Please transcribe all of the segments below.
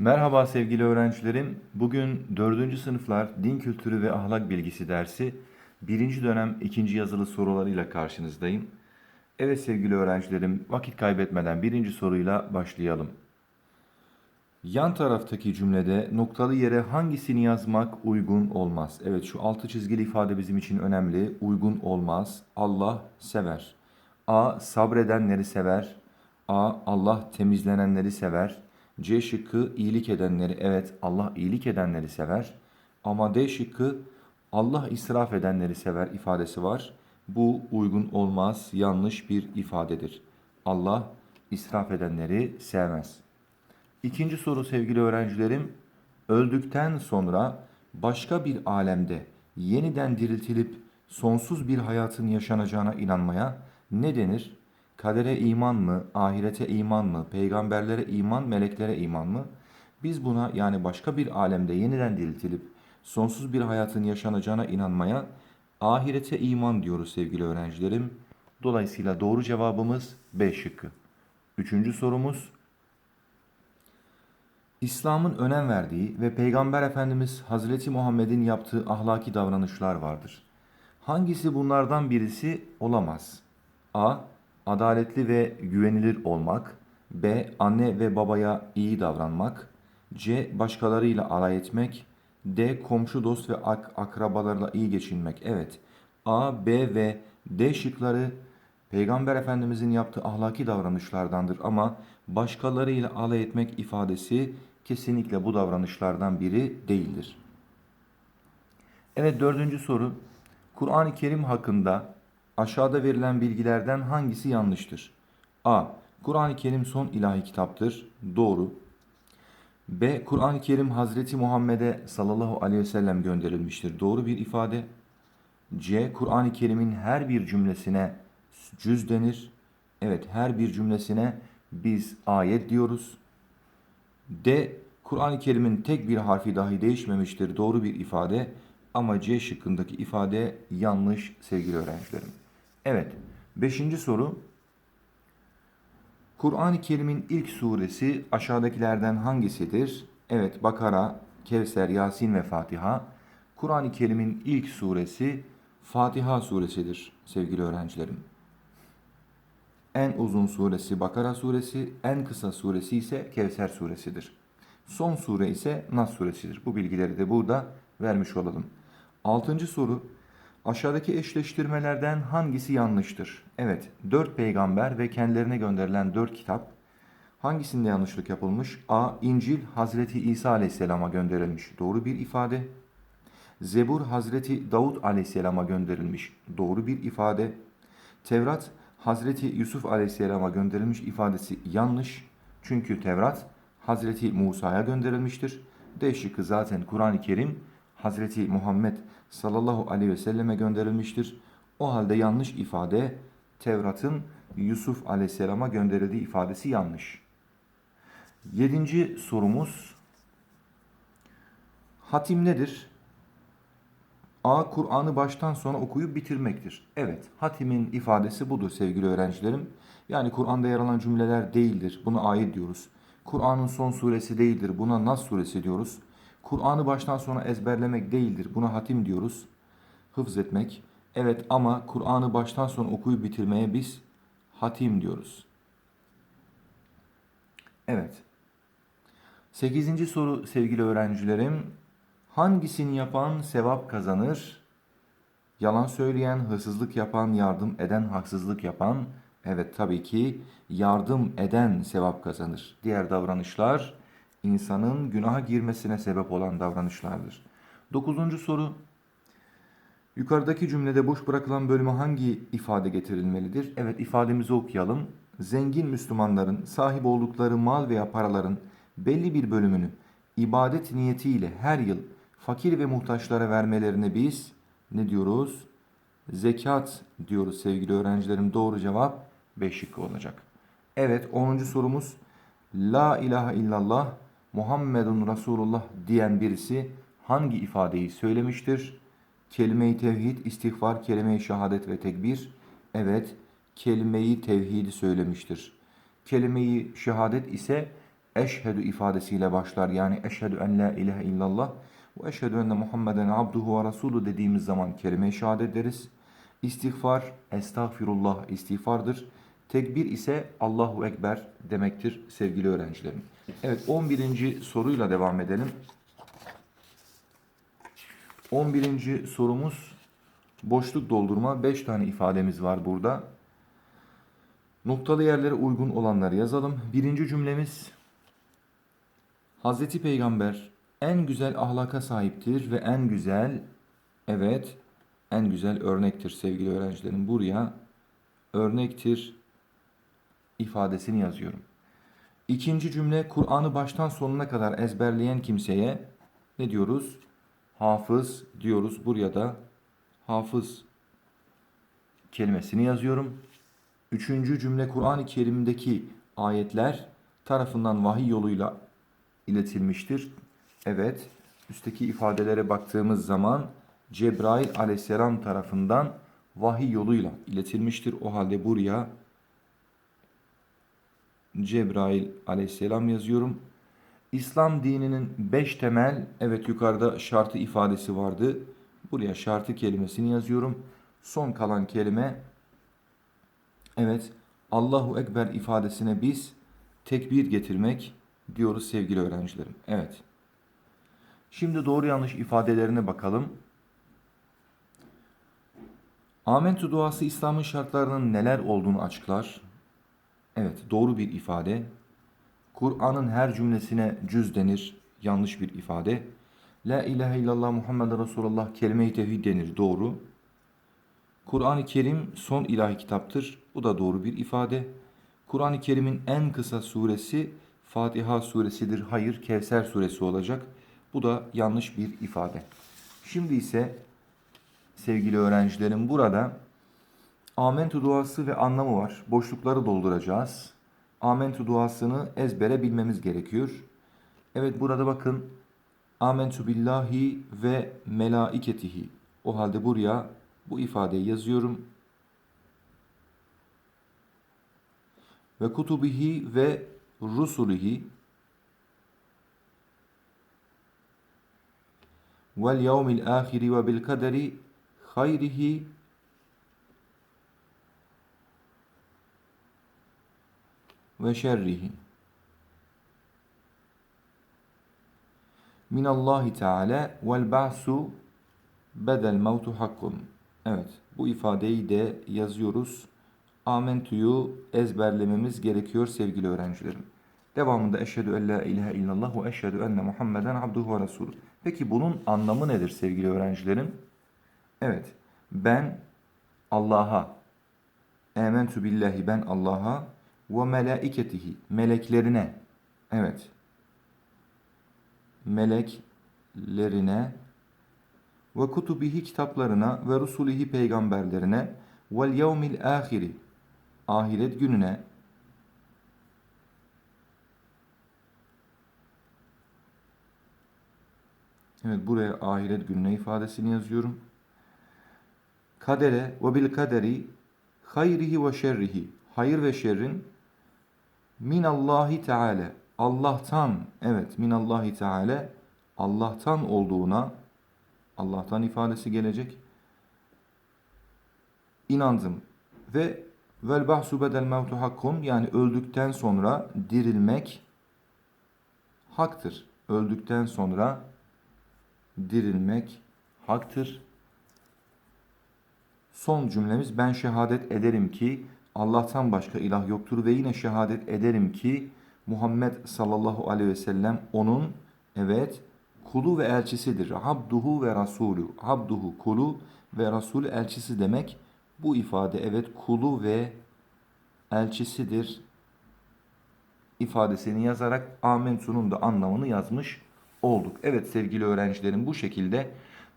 Merhaba sevgili öğrencilerim. Bugün 4. sınıflar din kültürü ve ahlak bilgisi dersi 1. dönem 2. yazılı sorularıyla karşınızdayım. Evet sevgili öğrencilerim, vakit kaybetmeden birinci soruyla başlayalım. Yan taraftaki cümlede noktalı yere hangisini yazmak uygun olmaz? Evet şu altı çizgili ifade bizim için önemli. Uygun olmaz. Allah sever. A. Sabredenleri sever. A. Allah temizlenenleri sever. C şıkkı iyilik edenleri. Evet Allah iyilik edenleri sever. Ama D şıkkı Allah israf edenleri sever ifadesi var. Bu uygun olmaz, yanlış bir ifadedir. Allah israf edenleri sevmez. İkinci soru sevgili öğrencilerim. Öldükten sonra başka bir alemde yeniden diriltilip sonsuz bir hayatın yaşanacağına inanmaya ne denir? Kadere iman mı, ahirete iman mı, peygamberlere iman, meleklere iman mı? Biz buna yani başka bir alemde yeniden diriltilip sonsuz bir hayatın yaşanacağına inanmaya ahirete iman diyoruz sevgili öğrencilerim. Dolayısıyla doğru cevabımız B şıkkı. Üçüncü sorumuz İslam'ın önem verdiği ve Peygamber Efendimiz Hazreti Muhammed'in yaptığı ahlaki davranışlar vardır. Hangisi bunlardan birisi olamaz? A. Adaletli ve güvenilir olmak. B. Anne ve babaya iyi davranmak. C. Başkalarıyla alay etmek. D. Komşu, dost ve ak akrabalarla iyi geçinmek. Evet. A, B ve D şıkları Peygamber Efendimizin yaptığı ahlaki davranışlardandır ama başkalarıyla alay etmek ifadesi kesinlikle bu davranışlardan biri değildir. Evet dördüncü soru. Kur'an-ı Kerim hakkında aşağıda verilen bilgilerden hangisi yanlıştır? A. Kur'an-ı Kerim son ilahi kitaptır. Doğru. B. Kur'an-ı Kerim Hazreti Muhammed'e sallallahu aleyhi ve sellem gönderilmiştir. Doğru bir ifade. C. Kur'an-ı Kerim'in her bir cümlesine cüz denir. Evet her bir cümlesine biz ayet diyoruz. D. Kur'an-ı Kerim'in tek bir harfi dahi değişmemiştir. Doğru bir ifade ama C şıkkındaki ifade yanlış sevgili öğrencilerim. Evet. Beşinci soru. Kur'an-ı Kerim'in ilk suresi aşağıdakilerden hangisidir? Evet Bakara, Kevser, Yasin ve Fatiha. Kur'an-ı Kerim'in ilk suresi Fatiha suresidir sevgili öğrencilerim. En uzun suresi Bakara suresi, en kısa suresi ise Kevser suresidir. Son sure ise Nas suresidir. Bu bilgileri de burada vermiş olalım. Altıncı soru. Aşağıdaki eşleştirmelerden hangisi yanlıştır? Evet, dört peygamber ve kendilerine gönderilen dört kitap. Hangisinde yanlışlık yapılmış? A. İncil Hazreti İsa Aleyhisselam'a gönderilmiş. Doğru bir ifade. Zebur Hazreti Davud Aleyhisselam'a gönderilmiş. Doğru bir ifade. Tevrat Hazreti Yusuf Aleyhisselam'a gönderilmiş ifadesi yanlış. Çünkü Tevrat Hazreti Musa'ya gönderilmiştir. D şıkkı zaten Kur'an-ı Kerim Hazreti Muhammed sallallahu aleyhi ve selleme gönderilmiştir. O halde yanlış ifade Tevrat'ın Yusuf aleyhisselama gönderildiği ifadesi yanlış. Yedinci sorumuz Hatim nedir? A. Kur'an'ı baştan sona okuyup bitirmektir. Evet, hatimin ifadesi budur sevgili öğrencilerim. Yani Kur'an'da yer alan cümleler değildir. Buna ayet diyoruz. Kur'an'ın son suresi değildir. Buna Nas suresi diyoruz. Kur'an'ı baştan sona ezberlemek değildir. Buna hatim diyoruz. Hıfz etmek. Evet ama Kur'an'ı baştan sona okuyup bitirmeye biz hatim diyoruz. Evet. Sekizinci soru sevgili öğrencilerim. Hangisini yapan sevap kazanır? Yalan söyleyen, hırsızlık yapan, yardım eden, haksızlık yapan. Evet tabii ki yardım eden sevap kazanır. Diğer davranışlar insanın günaha girmesine sebep olan davranışlardır. Dokuzuncu soru. Yukarıdaki cümlede boş bırakılan bölüme hangi ifade getirilmelidir? Evet ifademizi okuyalım. Zengin Müslümanların sahip oldukları mal veya paraların belli bir bölümünü ibadet niyetiyle her yıl fakir ve muhtaçlara vermelerine biz ne diyoruz? Zekat diyoruz sevgili öğrencilerim. Doğru cevap 5 şıkkı olacak. Evet 10. sorumuz. La ilahe illallah Muhammedun Resulullah diyen birisi hangi ifadeyi söylemiştir? Kelime-i tevhid, istiğfar, kelime-i şehadet ve tekbir. Evet, kelime-i tevhidi söylemiştir. Kelime-i şehadet ise eşhedü ifadesiyle başlar. Yani eşhedü en la ilahe illallah ve eşhedü enne Muhammeden abduhu ve rasulu dediğimiz zaman kelime-i şehadet deriz. İstiğfar, estağfirullah istiğfardır. Tekbir ise Allahu Ekber demektir sevgili öğrencilerim. Evet 11. soruyla devam edelim. 11. sorumuz boşluk doldurma. 5 tane ifademiz var burada. Noktalı yerlere uygun olanları yazalım. Birinci cümlemiz Hazreti Peygamber en güzel ahlaka sahiptir ve en güzel evet en güzel örnektir sevgili öğrencilerim. Buraya örnektir ifadesini yazıyorum. İkinci cümle Kur'an'ı baştan sonuna kadar ezberleyen kimseye ne diyoruz? Hafız diyoruz. Buraya da hafız kelimesini yazıyorum. Üçüncü cümle Kur'an-ı Kerim'deki ayetler tarafından vahiy yoluyla iletilmiştir. Evet, üstteki ifadelere baktığımız zaman Cebrail aleyhisselam tarafından vahiy yoluyla iletilmiştir. O halde buraya Cebrail aleyhisselam yazıyorum. İslam dininin beş temel, evet yukarıda şartı ifadesi vardı. Buraya şartı kelimesini yazıyorum. Son kalan kelime, evet Allahu Ekber ifadesine biz tekbir getirmek diyoruz sevgili öğrencilerim. Evet. Şimdi doğru yanlış ifadelerine bakalım. Amentü duası İslam'ın şartlarının neler olduğunu açıklar. Evet, doğru bir ifade. Kur'an'ın her cümlesine cüz denir. Yanlış bir ifade. La ilahe illallah Muhammed Resulullah kelime-i tevhid denir. Doğru. Kur'an-ı Kerim son ilahi kitaptır. Bu da doğru bir ifade. Kur'an-ı Kerim'in en kısa suresi Fatiha suresidir. Hayır, Kevser suresi olacak. Bu da yanlış bir ifade. Şimdi ise sevgili öğrencilerim burada Amentü duası ve anlamı var. Boşlukları dolduracağız. Amentü duasını ezbere bilmemiz gerekiyor. Evet burada bakın. Amentü billahi ve melaiketihi. O halde buraya bu ifadeyi yazıyorum. Ve kutubihi ve rusulihi vel yevmil ahiri ve bil kaderi hayrihi ve şerrihi. Minallahi Teala vel ba'su bedel mevtu hakkun. Evet bu ifadeyi de yazıyoruz. Amentu'yu ezberlememiz gerekiyor sevgili öğrencilerim. Devamında eşhedü en la ilahe illallah ve eşhedü enne Muhammeden abduhu ve resulü. Peki bunun anlamı nedir sevgili öğrencilerim? Evet ben Allah'a ementü billahi ben Allah'a ve melaiketihi meleklerine evet meleklerine ve kutubihi kitaplarına ve rusulihi peygamberlerine vel yevmil ahiri ahiret gününe Evet buraya ahiret gününe ifadesini yazıyorum. Kadere ve bil kaderi hayrihi ve şerrihi hayır ve şerrin minallahi teala Allah'tan evet minallahi teala Allah'tan olduğuna Allah'tan ifadesi gelecek. İnandım ve vel bahsu bedel mevtu hakkun yani öldükten sonra dirilmek haktır. Öldükten sonra dirilmek haktır. Son cümlemiz ben şehadet ederim ki Allah'tan başka ilah yoktur ve yine şehadet ederim ki Muhammed sallallahu aleyhi ve sellem onun evet kulu ve elçisidir. Abduhu ve rasulü. Abduhu kulu ve rasul elçisi demek. Bu ifade evet kulu ve elçisidir ifadesini yazarak amentunun da anlamını yazmış olduk. Evet sevgili öğrencilerim bu şekilde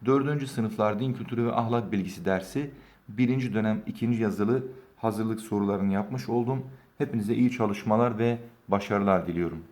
4. sınıflar din kültürü ve ahlak bilgisi dersi 1. dönem 2. yazılı hazırlık sorularını yapmış oldum. Hepinize iyi çalışmalar ve başarılar diliyorum.